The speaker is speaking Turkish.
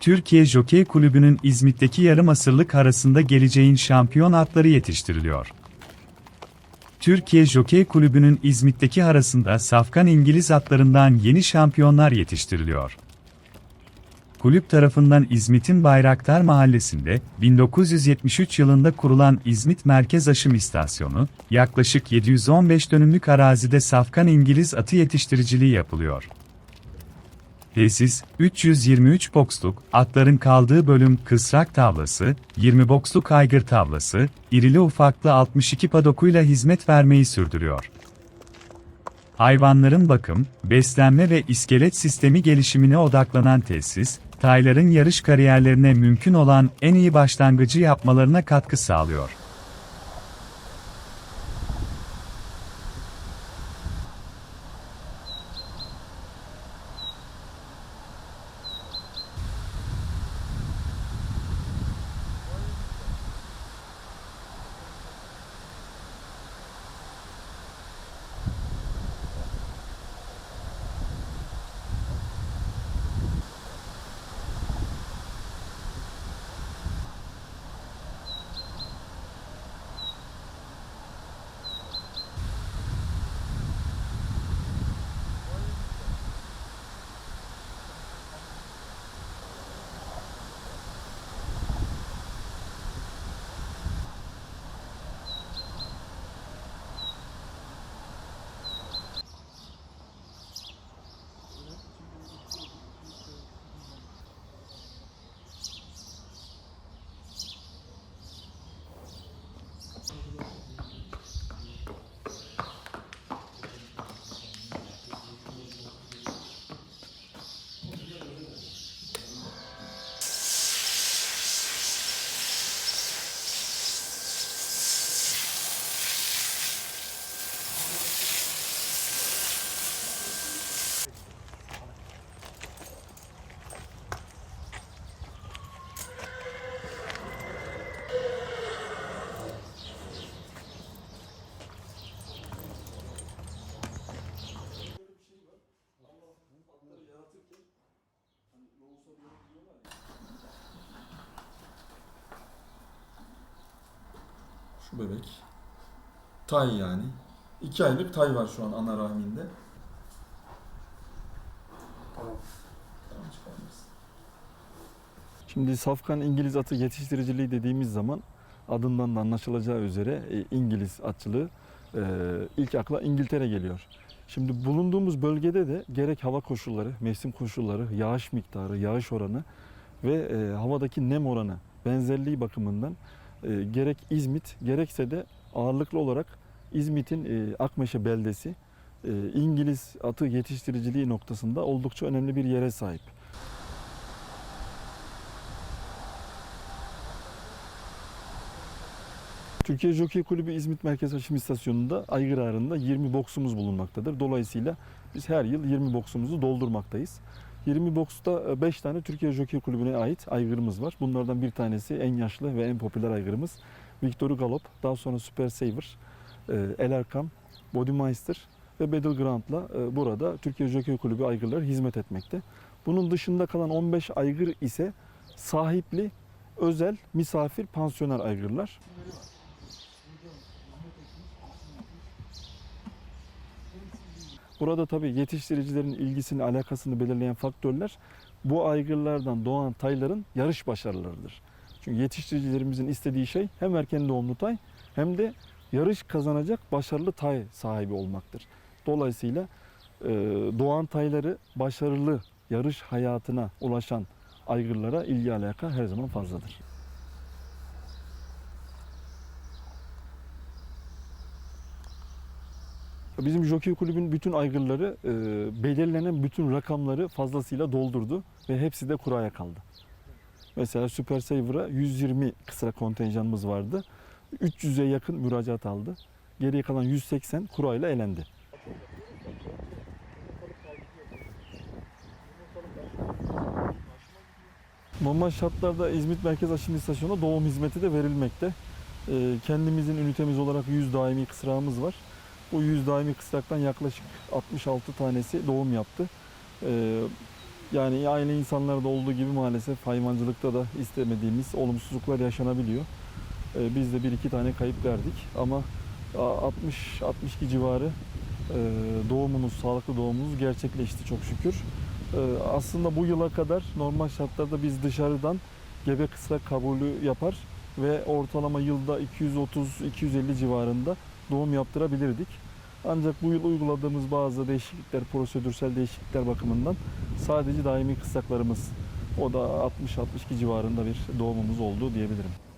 Türkiye Jokey Kulübü'nün İzmit'teki yarım asırlık arasında geleceğin şampiyon atları yetiştiriliyor. Türkiye Jokey Kulübü'nün İzmit'teki arasında safkan İngiliz atlarından yeni şampiyonlar yetiştiriliyor. Kulüp tarafından İzmit'in Bayraktar Mahallesi'nde 1973 yılında kurulan İzmit Merkez Aşım İstasyonu, yaklaşık 715 dönümlük arazide safkan İngiliz atı yetiştiriciliği yapılıyor. Tesis, 323 boksluk, atların kaldığı bölüm kısrak tavlası, 20 boksluk aygır tavlası, irili ufaklı 62 padokuyla hizmet vermeyi sürdürüyor. Hayvanların bakım, beslenme ve iskelet sistemi gelişimine odaklanan tesis, tayların yarış kariyerlerine mümkün olan en iyi başlangıcı yapmalarına katkı sağlıyor. Şu bebek. Tay yani. İki aylık tay var şu an ana rahminde. Tamam. Tamam çıkarmışsın. Şimdi safkan İngiliz atı yetiştiriciliği dediğimiz zaman adından da anlaşılacağı üzere e, İngiliz atçılığı e, ilk akla İngiltere geliyor. Şimdi bulunduğumuz bölgede de gerek hava koşulları, mevsim koşulları, yağış miktarı, yağış oranı ve e, havadaki nem oranı benzerliği bakımından e, gerek İzmit gerekse de ağırlıklı olarak İzmit'in e, Akmeşe beldesi e, İngiliz atı yetiştiriciliği noktasında oldukça önemli bir yere sahip. Türkiye Jockey Kulübü İzmit Merkez Aşım İstasyonu'nda aygır ağrında 20 boksumuz bulunmaktadır. Dolayısıyla biz her yıl 20 boksumuzu doldurmaktayız. 20 boksta 5 tane Türkiye Jockey Kulübü'ne ait aygırımız var. Bunlardan bir tanesi en yaşlı ve en popüler aygırımız. Victory Galop, daha sonra Super Saver, e, El Erkam, Bodymeister ve Battleground'la e, burada Türkiye Jockey Kulübü aygırları hizmet etmekte. Bunun dışında kalan 15 aygır ise sahipli, özel, misafir, pansiyoner aygırlar. Burada tabii yetiştiricilerin ilgisini, alakasını belirleyen faktörler bu aygırlardan doğan tayların yarış başarılarıdır. Çünkü yetiştiricilerimizin istediği şey hem erken doğumlu tay hem de yarış kazanacak başarılı tay sahibi olmaktır. Dolayısıyla e, doğan tayları başarılı yarış hayatına ulaşan aygırlara ilgi alaka her zaman fazladır. Bizim Jockey Kulübün bütün aygırları e, belirlenen bütün rakamları fazlasıyla doldurdu ve hepsi de kuraya kaldı. Mesela Super Saver'a 120 kısra kontenjanımız vardı. 300'e yakın müracaat aldı. Geriye kalan 180 kurayla elendi. Normal şartlarda İzmit Merkez Aşım İstasyonu'na doğum hizmeti de verilmekte. E, kendimizin ünitemiz olarak 100 daimi kısrağımız var. Bu 100 daimi kısraktan yaklaşık 66 tanesi doğum yaptı. Ee, Yani aile insanlarda olduğu gibi maalesef hayvancılıkta da istemediğimiz olumsuzluklar yaşanabiliyor. Ee, Biz de bir iki tane kayıp verdik ama 60-62 civarı e, doğumumuz, sağlıklı doğumumuz gerçekleşti çok şükür. Ee, Aslında bu yıla kadar normal şartlarda biz dışarıdan gebe kısrak kabulü yapar ve ortalama yılda 230-250 civarında doğum yaptırabilirdik. Ancak bu yıl uyguladığımız bazı değişiklikler, prosedürsel değişiklikler bakımından sadece daimi kısraklarımız o da 60-62 civarında bir doğumumuz oldu diyebilirim.